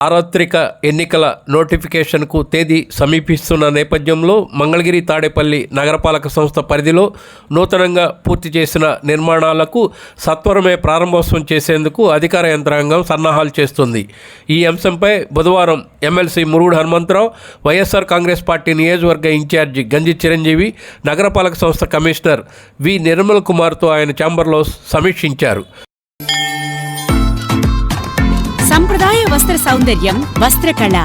సార్వత్రిక ఎన్నికల నోటిఫికేషన్కు తేదీ సమీపిస్తున్న నేపథ్యంలో మంగళగిరి తాడేపల్లి నగరపాలక సంస్థ పరిధిలో నూతనంగా పూర్తి చేసిన నిర్మాణాలకు సత్వరమే ప్రారంభోత్సవం చేసేందుకు అధికార యంత్రాంగం సన్నాహాలు చేస్తుంది. ఈ అంశంపై బుధవారం ఎమ్మెల్సీ మురుగుడు హనుమంతరావు వైఎస్ఆర్ కాంగ్రెస్ పార్టీ నియోజకవర్గ ఇన్ఛార్జి గంజి చిరంజీవి నగరపాలక సంస్థ కమిషనర్ వి. నిర్మల్ కుమార్తో ఆయన ఛాంబర్లో సమీక్షించారు. సంప్రదాయ వస్త్ర సౌందర్యం వస్త్రకళ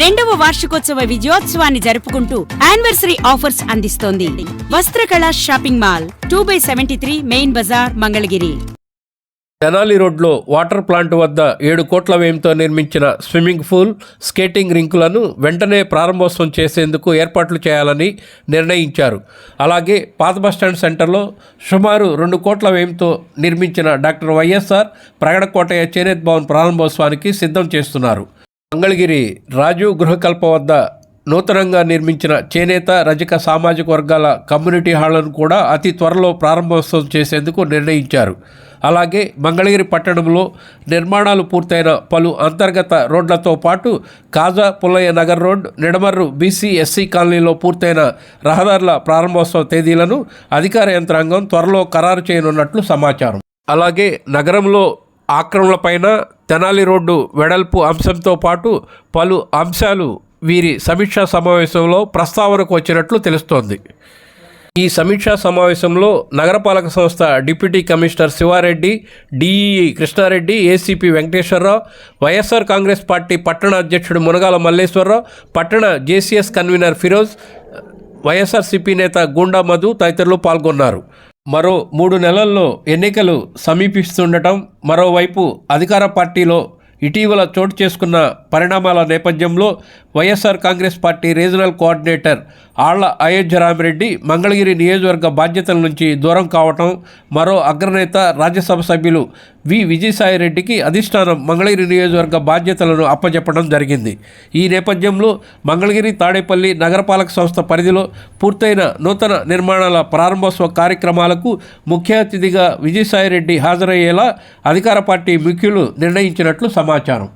రెండవ వార్షికోత్సవ విజయోత్సవాన్ని జరుపుకుంటూ యానివర్సరీ ఆఫర్స్ అందిస్తోంది. Vastrakala shopping mall two by seventy three main bazaar Mangalagiri. Tenali రోడ్లో వాటర్ ప్లాంట్ వద్ద ఏడు కోట్ల వ్యయంతో నిర్మించిన స్విమ్మింగ్ పూల్ స్కేటింగ్ రింకులను వెంటనే ప్రారంభోత్సవం చేసేందుకు ఏర్పాట్లు చేయాలని నిర్ణయించారు. అలాగే పాత బస్టాండ్ సెంటర్లో సుమారు రెండు కోట్ల వ్యయంతో నిర్మించిన డాక్టర్ వైఎస్ఆర్ ప్రగడకోటయ్య చేనేత్ భవన్ ప్రారంభోత్సవానికి సిద్ధం చేస్తున్నారు. మంగళగిరి రాజు గృహకల్ప వద్ద నూతనంగా నిర్మించిన చేనేత రజక సామాజిక వర్గాల కమ్యూనిటీ హాళ్ళను కూడా అతి త్వరలో ప్రారంభోత్సవం చేసేందుకు నిర్ణయించారు. అలాగే మంగళగిరి పట్టణంలో నిర్మాణాలు పూర్తయిన పలు అంతర్గత రోడ్లతో పాటు Kaja Pullaiah Nagar road Nidamarru BC SC కాలనీలో పూర్తయిన రహదారుల ప్రారంభోత్సవ తేదీలను అధికార యంత్రాంగం త్వరలో ఖరారు చేయనున్నట్లు సమాచారం. అలాగే నగరంలో ఆక్రమణలపైన తెనాలి రోడ్డు వెడల్పు అంశంతో పాటు పలు అంశాలు వీరి సమీక్షా సమావేశంలో ప్రస్తావనకు వచ్చినట్లు తెలుస్తోంది. ఈ సమీక్షా సమావేశంలో నగరపాలక సంస్థ deputy commissioner Sivareddy DEE Krishnareddy ACP Venkateswararao YSR Congress party పట్టణ అధ్యక్షుడు మునగాల మల్లేశ్వరరావు పట్టణ జేసీఎస్ కన్వీనర్ ఫిరోజ్ వైఎస్ఆర్సీపీ నేత గూండా మధు తదితరులు పాల్గొన్నారు. మరో మూడు నెలల్లో ఎన్నికలు సమీపిస్తుండటం మరోవైపు అధికార పార్టీలో ఇటీవల చోటు చేసుకున్న పరిణామాల నేపథ్యంలో YSR Congress party regional coordinator Alla Ayodhyaramireddy Mangalagiri నియోజకవర్గ బాధ్యతల నుంచి దూరం కావటం మరో అగ్రనేత రాజ్యసభ సభ్యులు వి విజయసాయిరెడ్డికి అధిష్టానం మంగళగిరి నియోజకవర్గ బాధ్యతలను అప్పచెప్పడం జరిగింది. ఈ నేపథ్యంలో మంగళగిరి తాడేపల్లి నగరపాలక సంస్థ పరిధిలో పూర్తయిన నూతన నిర్మాణాల ప్రారంభోత్సవ కార్యక్రమాలకు ముఖ్య అతిథిగా విజయసాయిరెడ్డి హాజరయ్యేలా అధికార పార్టీ ముఖ్యులు నిర్ణయించినట్లు సమాచారం.